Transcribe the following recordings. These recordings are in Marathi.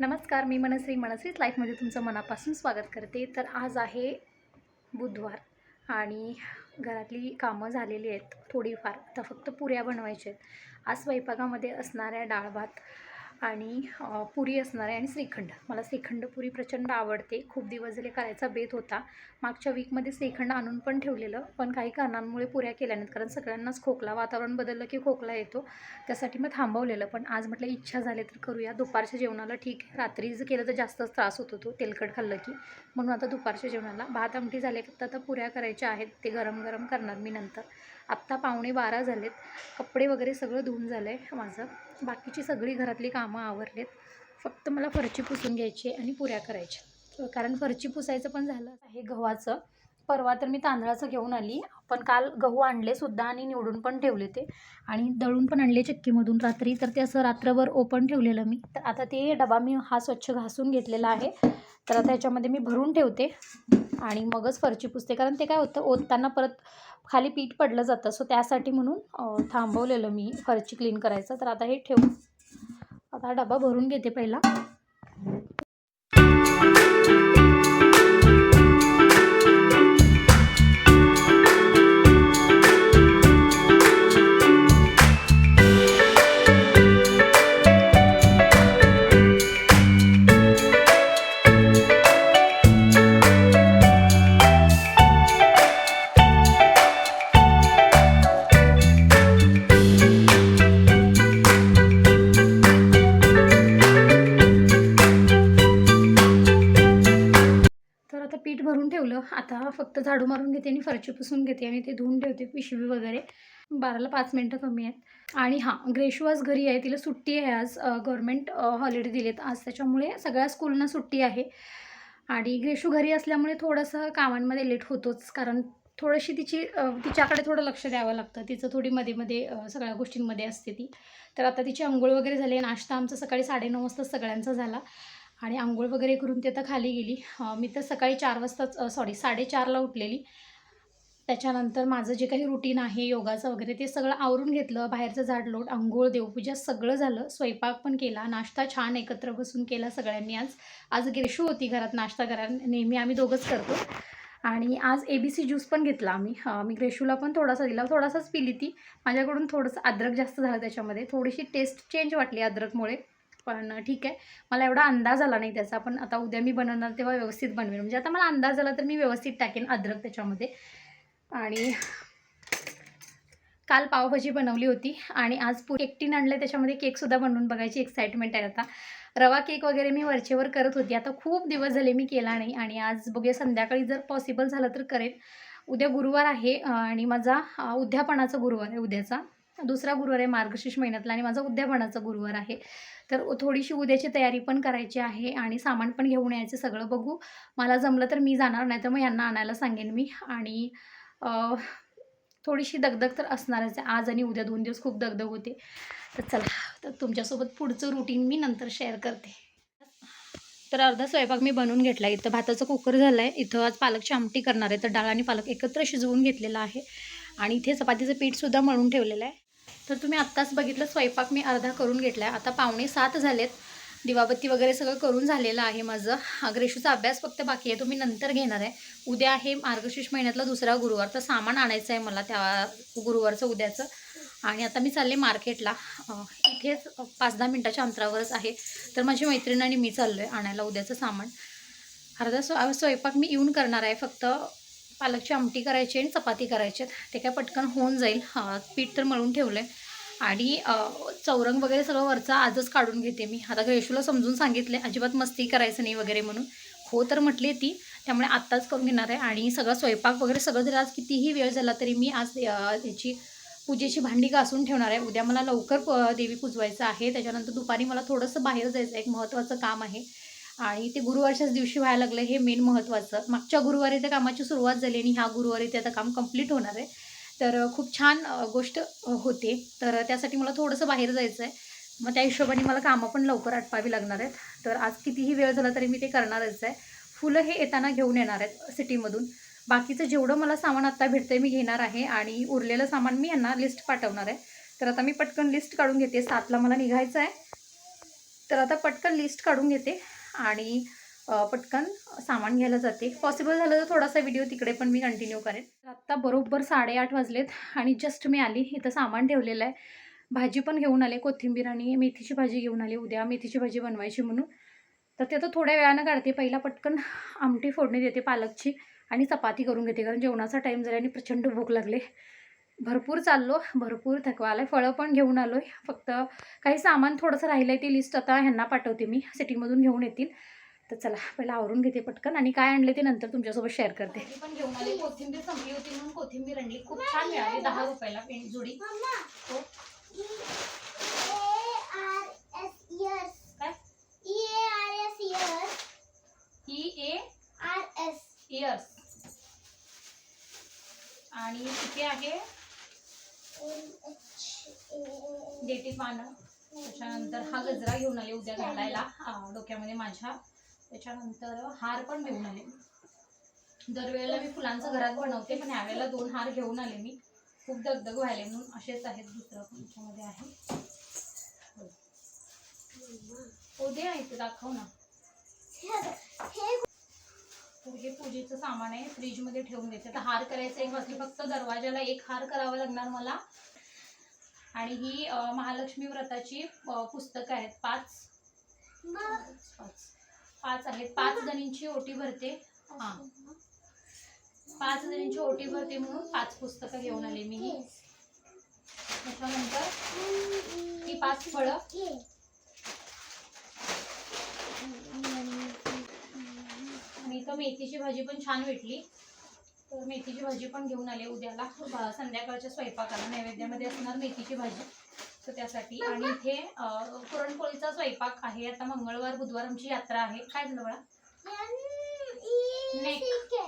नमस्कार मी मनश्री मनश्रीच लाईफमध्ये तुमचं मनापासून स्वागत करते. तर आज आहे बुधवार आणि घरातली कामं झालेली आहेत थोडीफार. आता फक्त पुऱ्या बनवायच्या आहेत. आज स्वयंपाकामध्ये असणाऱ्या डाळ भात आणि पुरी असणार आहे आणि श्रीखंड. मला श्रीखंड पुरी प्रचंड आवडते. खूप दिवस झाले करायचा बेत होता. मागच्या वीकमध्ये श्रीखंड आणून पण ठेवलेलं पण काही कारणांमुळे पुऱ्या केल्या नाहीत. कारण सगळ्यांनाच खोकला वातावरण बदललं की खोकला येतो. त्यासाठी मग थांबवलेलं. पण आज म्हटलं इच्छा झाली तर करूया. दुपारच्या जेवणाला ठीक आहे. रात्री जर केलं तर जास्तच त्रास होत होतो. तेलकट खाल्लं की. म्हणून आता दुपारच्या जेवणाला भात आमटी झाले. फक्त आता पुऱ्या करायच्या आहेत. ते गरम गरम करणार मी नंतर. आत्ता पावणे बारा झालेत. कपडे वगैरे सगळं धुवून झालं आहे माझं. बाकीची सगळी घरातली कामं आवरलेत. फक्त मला फरची पुसून घ्यायची आणि पुऱ्या करायच्या कारण फरची पुसायचं पण झालं आहे गव्हाचं. परवा तर मी तांदळाचं घेऊन आली. आपण काल गहू आणले सुद्धा आणि निवडून पण ठेवले ते. आणि दळून पण आणले चक्कीमधून. रात्री तर ते असं रात्रभर ओपन ठेवलेलं मी. तर आता ते डबा मी हा स्वच्छ घासून घेतलेला आहे. तर आता ह्याच्यामध्ये मी भरून ठेवते. आणि मगच फरची पुसते. कारण ते काय होतं ओतताना परत खाली पीठ पडलं जातं. सो त्यासाठी म्हणून थांबवलेलं मी फरची क्लीन करायचं. तर आता हे ठेवू. आता हा डबा भरून घेते पहिला. पीठ भरून ठेवलं. आता फक्त झाडू मारून घेते आणि फरची पुसून घेते आणि ते धुवून ठेवते पिशवी वगैरे. बाराला पाच मिनटं कमी आहेत. आणि हां ग्रेशू आज घरी आहे. तिला सुट्टी आहे आज. गव्हर्मेंट हॉलिडे दिलेत. आज त्याच्यामुळे सगळ्या स्कूलना सुट्टी आहे. आणि ग्रेशू घरी असल्यामुळे थोडंसं कामांमध्ये लेट होतोच. कारण थोडीशी तिची तिच्याकडे थोडं लक्ष द्यावं लागतं. तिचं थोडी मध्ये मध्ये सगळ्या गोष्टींमध्ये असते ती. तर आता तिची आंघोळ वगैरे झाली नाश्ता आमचा सकाळी साडेनऊ वाजता सगळ्यांचा झाला. आणि आंघोळ वगैरे करून ती आता खाली गेली. मी तर सकाळी चार वाजताच सॉरी साडेचारला उठलेली. त्याच्यानंतर माझं जे काही रुटीन आहे योगाचं वगैरे ते सगळं आवरून घेतलं. बाहेरचं झाड लोट आंघोळ देवपूजा सगळं झालं. स्वयंपाक पण केला नाश्ता छान एकत्र बसून केला सगळ्यांनी आज. आज ग्रेशू होती घरात नाश्ता करायला. नेहमी आम्ही दोघंच करतो. आणि आज ए बी सी ज्यूस पण घेतला आम्ही. मी ग्रेशूला पण थोडासा दिला. थोडासाच पिली ती. माझ्याकडून थोडंसं अद्रक जास्त झालं त्याच्यामध्ये. थोडीशी टेस्ट चेंज वाटली अद्रकमुळे. पण ठीक आहे. मला एवढा अंदाज आला नाही त्याचा पण आता उद्या मी बनवणार तेव्हा व्यवस्थित बनवेन. म्हणजे आता मला अंदाज आला तर मी व्यवस्थित टाकेन अद्रक त्याच्यामध्ये. आणि काल पावभाजी बनवली होती आणि आज पु एकटीन आणलं त्याच्यामध्ये केकसुद्धा बनवून बघायची एक्साइटमेंट आहे आता. रवा केक वगैरे मी वरचेवर करत होती. आता खूप दिवस झाले मी केला नाही आणि आज बघूया संध्याकाळी जर पॉसिबल झालं तर करेन. उद्या गुरुवार आहे आणि माझा उद्यापणाचा गुरुवार आहे उद्याचा. दुसरा गुरुवार आहे मार्गशीर्ष महिन्यातला आणि माझा उद्यापनाचा गुरुवार आहे. तर थोडीशी उद्याची तयारी पण करायची आहे आणि सामान पण घेऊन यायचं सगळं बघू. मला जमलं तर मी जाणार नाही तर मग यांना आणायला सांगेन मी. आणि थोडीशी दगदग तर असणारच आहे. आज आणि उद्या दोन दिवस खूप दगदग होते. तर चला तर तुमच्यासोबत पुढचं रुटीन मी नंतर शेअर करते. तर अर्धा स्वयंपाक मी बनवून घेतला इथं भाताचं कुकर झालं आहे इथं आज पालकची आमटी करणार आहे. तर डाळ आणि पालक एकत्र शिजवून घेतलेला आहे. आणि इथे चपातीचं पीठसुद्धा मळून ठेवलेलं आहे. तर तुम्ही आत्ताच बघितलं स्वयंपाक मी अर्धा करून घेतला आहे आता पावणे सात झालेत. दिवाबत्ती वगैरे सगळं करून झालेलं आहे माझं. अग्रेशूचा अभ्यास फक्त बाकी आहे तो मी नंतर घेणार आहे. उद्या आहे मार्गशीर्ष महिन्यातला दुसरा गुरुवार तर सामान आणायचं आहे मला त्या गुरुवारचं उद्याचं. आणि आता मी चालले मार्केटला. इथेच पाच दहा मिनटाच्या अंतरावरच आहे. तर माझी मैत्रीण आणि मी चाललो आहे आणायला उद्याचं सामान. अर्धा स्व स्वयंपाक मी येऊन करणार आहे फक्त. पालकची आमटी करायची आणि चपाती करायची. आहेत. ते काय पटकन होऊन जाईल. पीठ तर मळून ठेवलं आहे आणि चौरंग वगैरे सगळं वरचा आजच काढून घेते मी. आता ग्रेशूला समजून सांगितले अजिबात मस्ती करायचं नाही वगैरे म्हणून. हो तर म्हटली ती. त्यामुळे आत्ताच करून घेणार आहे. आणि सगळा स्वयंपाक वगैरे सगळं जर आज कितीही वेळ झाला तरी मी आज याची पूजेची भांडी घासून ठेवणार आहे. उद्या मला लवकर प- देवी पुजवायचं आहे. त्याच्यानंतर दुपारी मला थोडंसं बाहेर जायचं एक महत्त्वाचं काम आहे. आणि ते गुरुवारच्याच दिवशी व्हायला लागलं हे मेन महत्त्वाचं मागच्या गुरुवारी त्या कामाची सुरुवात झाली आणि ह्या गुरुवारी ते आता काम कंप्लीट होणार आहे. तर खूप छान गोष्ट होते. तर त्यासाठी मला थोडंसं बाहेर जायचं आहे मग त्या हिशोबाने मला कामं पण लवकर आटपावी लागणार आहेत. तर आज कितीही वेळ झाला तरी मी ते करणारच आहे. फुलं हे येताना घेऊन येणार आहेत सिटीमधून. बाकीचं जेवढं मला सामान आत्ता भेटतं मी घेणार आहे आणि उरलेलं सामान मी यांना लिस्ट पाठवणार आहे. तर आता मी पटकन लिस्ट काढून घेते. सातला मला निघायचं आहे. तर आता पटकन लिस्ट काढून घेते. आणि पटकन सामान घ्यायला जाते. पॉसिबल झालं तर थोडासा व्हिडिओ तिकडे पण मी कंटिन्यू करेन. आत्ता बरोबर साडेआठ वाजलेत आणि जस्ट मी आली. इथं सामान ठेवलेलं आहे. भाजी पण घेऊन आले. कोथिंबीर आणि मेथीची भाजी घेऊन आली. उद्या मेथीची भाजी बनवायची म्हणून. तर ते आता थोड्या वेळानं काढते. पहिला पटकन आमटी फोडणी देते पालकची आणि चपाती करून घेते. कारण जेवणाचा टाईम झाला आणि प्रचंड भूक लागले. भरपूर चाललो भरपूर थकवा आला फळं पण घेऊन आलो आहे फक्त काही सामान थोडंसं राहिलं आहे ती लिस्ट आता ह्यांना पाठवते मी सिटीमधून घेऊन येतील. तर चला पहिला आवरून घेते पटकन आणि काय आणले ते नंतर तुमच्यासोबत शेअर करते. पण घेऊन आले कोथिंबीर संपली होती म्हणून कोथिंबीर आणली. खूप छान मिळाली दहा रुपयाला पेंट जुडी. हो. काय? ए इयर्स आणि इथे आहे देठी पानं. त्याच्यानंतर हा गजरा घेऊन आले उद्या घालायला. डोक्यामध्ये माझ्या. त्याच्यानंतर हार पण घेऊन आले. दरवेळेला मी फुलांचं घरात बनवते पण यावेळेला दोन हार घेऊन आले मी. खूप दगदग व्हायले म्हणून असेच आहेत दुसरं पण याच्यामध्ये आहे. हो दे आहे दाखव ना. तर हे पूजेचं सामान आहे फ्रीजमध्ये ठेवून देते तर हार करायचं एक वाजली फक्त दरवाजाला एक हार करावा लागणार मला. आणि ही महालक्ष्मी व्रताची पुस्तकं आहेत. पाच. पाच. पाच आहेत. पाच जणींची ओटी भरते. हां. पाच जणींची ओटी भरते म्हणून पाच पुस्तकं घेऊन आले मी. ही त्याच्यानंतर ही पाच फळं. इथं मेथीची भाजी पण छान भेटली. तर मेथीची भाजी पण घेऊन आले उद्याला. संध्याकाळच्या स्वयंपाकाला नैवेद्यामध्ये असणार मेथीची भाजी. तर त्यासाठी. आणि इथे पुरणपोळीचा स्वयंपाक आहे. आता मंगळवार बुधवार आमची यात्रा आहे. काय झालं बाळा?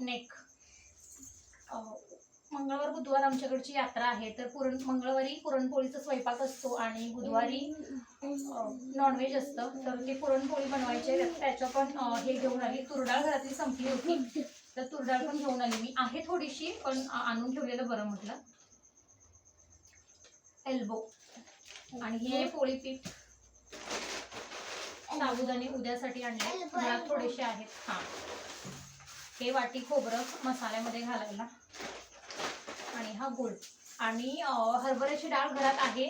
नेक. अं, मंगळवार बुधवार आमच्याकडची यात्रा आहे. तर पुरण मंगळवारी पुरणपोळीचा स्वयंपाक असतो आणि बुधवारी नॉनव्हेज असतं. तर ते पुरणपोळी बनवायची आहे. त्याचं पण हे घेऊन आली. तुरडाळ घरातली संपली होती. तर तुरडाळ पण घेऊन आली मी. आहे थोडीशी पण आणून ठेवलेलं बरं म्हटलं. एल्बो आणि हे पोळी पीठ साबुदाणे उद्यासाठी आणले. घरात थोडेसे आहेत. हा. हे वाटी खोबरं मसाल्यामध्ये घालायला. आणि हा गुळ. आणि हरभऱ्याची डाळ घरात आहे.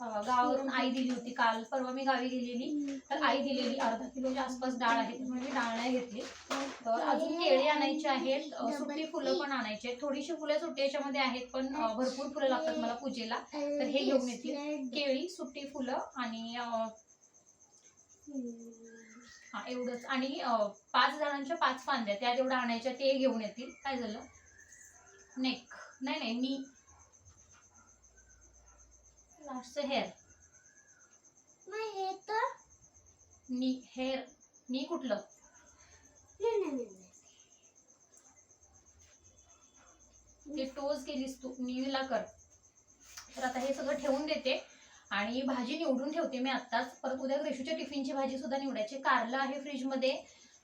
गावावरून आई दिली होती काल. परवा मी गावी गेलेली. तर आई दिलेली. अर्धा किलोच्या आसपास डाळ आहे. त्यामुळे मी डाळ नाही घेतली. तर अजून केळी आणायची आहेत. सुटी सुट्टी फुलं पण आणायची आहेत. थोडीशी फुलं सुट्टी याच्यामध्ये आहेत पण भरपूर फुलं लागतात मला पूजेला. तर हे घेऊन येतील. केळी सुट्टी फुलं आणि हा एवढंच. आणि पाच जणांच्या पाच फांद्या त्या तेवढ्या आणायच्या ते घेऊन येतील. काय झालं? नेक. नाही नाही नी लास्टचं हेअर नी हेअर नी कुठलं? ते टोच केलीस तू नीला कर. तर आता हे सगळं ठेवून देते आणि भाजी निवडून ठेवते मी आत्ताच. परत उद्या ग्रेशूच्या टिफिनची भाजी सुद्धा निवडायची. कारलं आहे फ्रीजमध्ये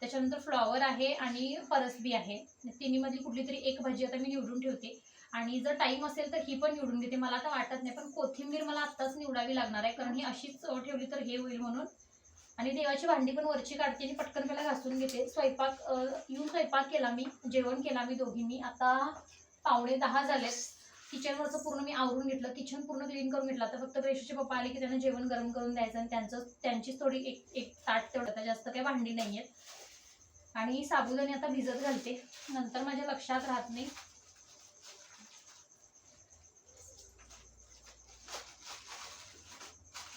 त्याच्यानंतर फ्लॉवर आहे आणि परसबी आहे. तिन्हीमधली कुठली तरी एक भाजी आता मी निवडून ठेवते. आणि जर टाईम असेल तर ही पण निवडून घेते मला आता वाटत नाही पण कोथिंबीर मला आत्ताच निवडावी लागणार आहे कारण ही अशीच ठेवली तर हे होईल म्हणून. आणि देवाची भांडी पण वरची काढते आणि पटकन मला घासून घेते. स्वयंपाक येऊन स्वयंपाक केला मी जेवण केला मी दोघींनी. आता पावणे दहा झालेत. किचनवरचं पूर्ण मी आवरून घेतलं. किचन पूर्ण क्लीन करून घेतलं. आता फक्त रेशूचे पप्पा आले की त्यांना जेवण गरम करून द्यायचं आणि त्यांचं त्यांचीच थोडी एक एक ताट तेवढं. आता जास्त काही भांडी नाही आहेत आणि साबुदाणे आता भिजत घालते. नंतर माझ्या लक्षात राहत नाही.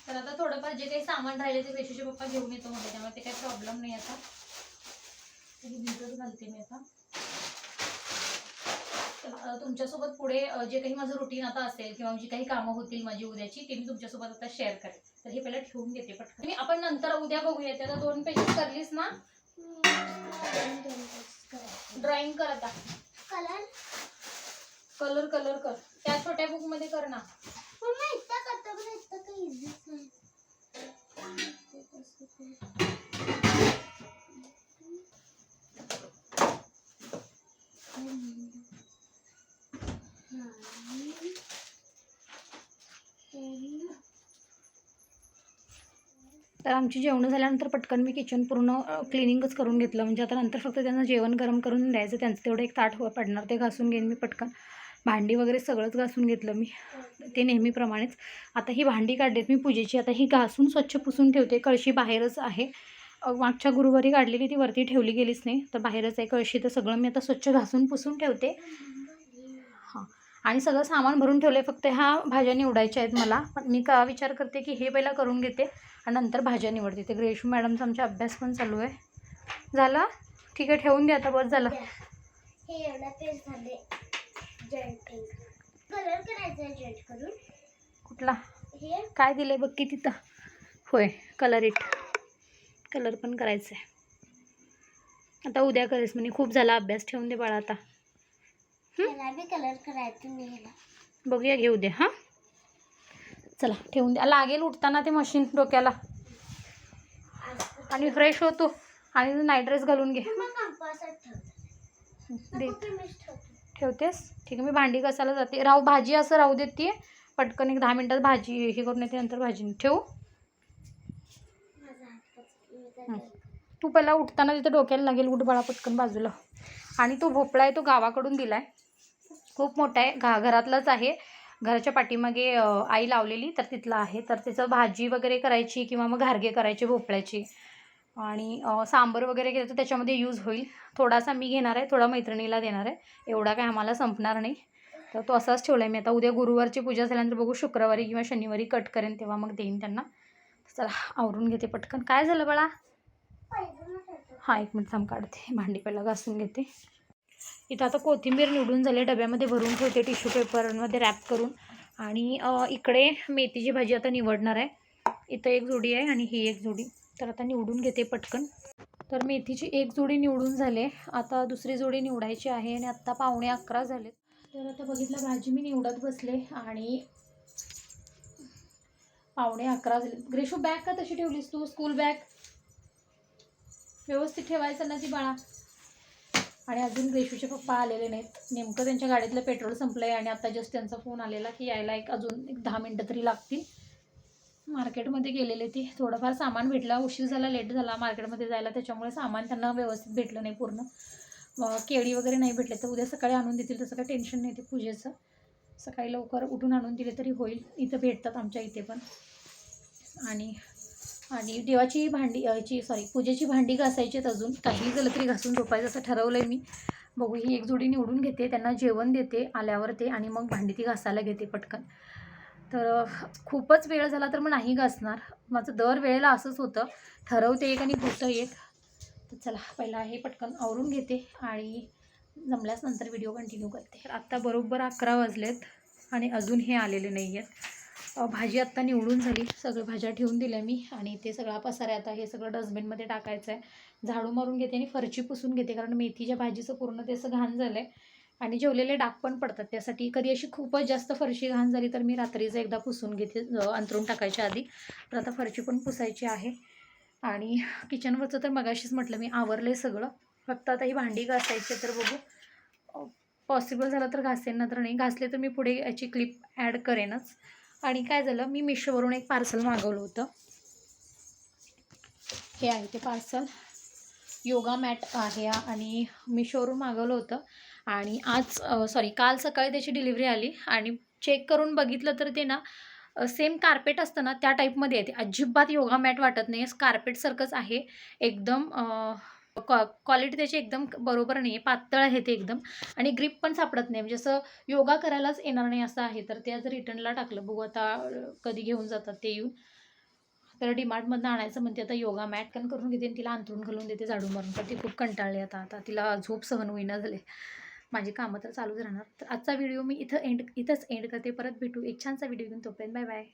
तर आता थोडंफार जे काही सामान राहिले ते रेशूचे पप्पा घेऊन येतो मध्ये त्यामुळे ते काही प्रॉब्लेम नाही आता. हे भिजत घालते मी आता. तुमच्यासोबत पुढे जे काही माझं रुटीन आता असेल किंवा जी काही कामं होतील माझी उद्याची ते मी तुमच्यासोबत आता शेअर करेन. तर हे पहिलं ठेवून घेते पटकन. मी आपण नंतर उद्या बघूया ते आता दोन पेजेस करलीस ना? ड्रॉइंग कर आता कलर कलर कलर कर. त्या छोट्या बुकमध्ये कर ना. तर आमची जेवणं झाल्यानंतर पटकन मी किचन पूर्ण क्लिनिंगच करून घेतलं. म्हणजे आता नंतर फक्त त्यांना जेवण गरम करून द्यायचं त्यांचं तेवढं एक ताट हो पडणार ते घासून घेईन मी पटकन. भांडी वगैरे सगळंच घासून घेतलं मी. ते नेहमीप्रमाणेच. आता ही भांडी काढलीत मी पूजेची. आता ही घासून स्वच्छ पुसून ठेवते. कळशी बाहेरच आहे. मागच्या गुरुवारी काढलेली ती वरती ठेवली गेलीच नाही. तर बाहेरच आहे कळशी. तर सगळं मी आता स्वच्छ घासून पुसून ठेवते. हां. आणि सगळं सामान भरून ठेवलं आहे फक्त ह्या भाज्या निवडायच्या आहेत मला. पण मी का विचार करते की हे पहिला करून घेते आणि नंतर भाज्या निवडते. ते ग्रेशू मॅडमचा आमचा अभ्यास पण चालू आहे. झाला? ठीक आहे. ठेवून द्या आता. बस झालं. कलर करायचा जॉईंट करून. कुठला? हे. काय दिलं आहे बघ की तिथं? होय कलर इट कलर पण करायचं आहे आता उद्या करेस म्हणजे खूप झाला अभ्यास ठेवून दे बाळा आता. ह्याला बी कलर करायचं नाही ह्याला. बघूया घेऊ दे हां? चला ठेवून द्या लागेल उठताना ते मशीन डोक्याला. आणि फ्रेश होतो आणि नाईट ड्रेस घालून घे. दे ठेवतेस? ठीक आहे मी भांडी कसायला जाते. राहू भाजी असं राहू देते पटकन एक दहा मिनटात भाजी हे करून येते नंतर भाजी ठेवू. तू पहिला उठताना तिथं डोक्याला लागेल उठ बाळा पटकन बाजूला. आणि तो भोपळा आहे तो गावाकडून दिला आहे खूप मोठा आहे घा घरातलाच आहे. घराच्या पाठीमागे आई लावलेली तर तिथला आहे. तर त्याचं भाजी वगैरे करायची किंवा मग घारगे करायचे भोपळ्याची. आणि सांबर वगैरे केलं तर त्याच्यामध्ये यूज होईल. थोडासा मी घेणार आहे थोडा मैत्रिणीला देणार आहे. एवढा काय आम्हाला संपणार नाही. तर तो असाच ठेवला आहे मी आता. उद्या गुरुवारची पूजा झाल्यानंतर बघू शुक्रवारी किंवा शनिवारी कट करेन तेव्हा मग देईन त्यांना. चला आवरून घेते पटकन. काय झालं बाळा? हां एक मिनिट थांब काढते. भांडी पहिला घासून घेते. इथं आता कोथिंबीर निवडून झाले डब्यामध्ये भरून ठेवते टिश्यू पेपरमध्ये रॅप करून. आणि इकडे मेथीची भाजी आता निवडणार आहे. इथं एक जोडी आहे आणि ही एक जोडी. तर आता निवडून घेते पटकन. तर मेथीची एक जोडी निवडून झाले. आता दुसरी जोडी निवडायची आहे आणि आत्ता पावणे अकरा झाले तर आता बघितलं भाजी मी निवडत बसले आणि पावणे अकरा झाले. ग्रेशू बॅग का तशी ठेवलीस तू? School bag? व्यवस्थित ठेवायचं ना ती बाळा. आणि अजून ग्रेशूचे पप्पा आलेले नाहीत. नेमकं त्यांच्या गाडीतलं पेट्रोल संपलं आहे आणि आता जस्ट त्यांचा फोन आलेला की यायला एक अजून एक दहा मिनटं तरी लागतील. मार्केटमध्ये गेलेले ते थोडंफार सामान भेटलं उशीर झाला लेट झाला मार्केटमध्ये जायला त्याच्यामुळे सामान त्यांना व्यवस्थित भेटलं नाही पूर्ण. केळी वगैरे नाही भेटले तर उद्या सकाळी आणून देतील तसं काही टेन्शन नाही ते पूजेचं. सकाळी लवकर उठून आणून दिले तरी होईल इथं भेटतात आमच्या इथे पण. आणि आणि देवाची भांडी याची सॉरी पूजेची भांडी घासायची आहेत अजून. काही झालं तरी घासून झोपायचं असं ठरवलं आहे मी. बघू ही एक जोडी निवडून घेते त्यांना जेवण देते आल्यावर ते आणि मग भांडी ती घासायला घेते पटकन. तर खूपच वेळ झाला तर मग नाही घासणार माझं दर वेळेला असंच होतं. ठरवते एक आणि होतं एक. तर चला पहिला हे पटकन आवरून घेते आणि जमल्यास नंतर व्हिडिओ कंटिन्यू करते. तर आत्ता बरोबर अकरा वाजलेत आणि अजून हे आलेले नाही आहेत. भाजी आत्ता निवडून झाली. सगळं भाज्या ठेवून दिल्या मी आणि ते सगळा पसारा आहे आता. हे सगळं डस्टबिनमध्ये टाकायचं आहे. झाडू मारून घेते आणि फरची पुसून घेते कारण मेथीच्या भाजीचं पूर्ण ते असं घाण झालं आहे आणि जेवलेले डाग पण पडतात. त्यासाठी कधी अशी खूपच जास्त फरशी घाण झाली तर मी रात्रीचं एकदा पुसून घेते अंतरून अंथरून टाकायच्या आधी. तर आता फरशी पण पुसायची आहे. आणि किचनवरचं तर मगाशीच म्हटलं मी आवरलं सगळं. फक्त आता ही भांडी घासायची तर बघू. पॉसिबल झालं तर घासेन ना तर नाही. घासले तर मी पुढे याची क्लिप ॲड करेनच. आणि काय झालं मी मिशोवरून एक पार्सल मागवलं होतं. हे आहे ते पार्सल योगा मॅट आहे आणि मिशोवरून मागवलं होतं. आणि आज सॉरी काल सकाळी त्याची डिलिव्हरी आली आणि चेक करून बघितलं तर ते ना सेम कार्पेट असतं ना त्या टाईपमध्ये येते. अजिबात योगा मॅट वाटत नाही. कार्पेटसारखंच आहे. एकदम क्वालिटी त्याची एकदम बरोबर नाही आहे पातळ आहे ते एकदम. आणि ग्रिप पण सापडत नाही. म्हणजे असं योगा करायलाच येणार नाही असं आहे. तर ते आज रिटर्नला टाकलं. बघू आता कधी घेऊन जातात ते येऊन. तर डिमार्टमधनं आणायचं म्हणते. आता योगा मॅट कन करून घेते आणि तिला अंतरून घालून देते झाडू मारून. तर ती खूप कंटाळली आता. आता तिला झोप सहन होईना झाले. माझी कामं तर चालूच राहणार. तर आजचा व्हिडिओ मी इथं एंड इथंच एंड करते. परत भेटू. एक छानसा व्हिडिओ घेऊन तोपर्यंत बाय बाय.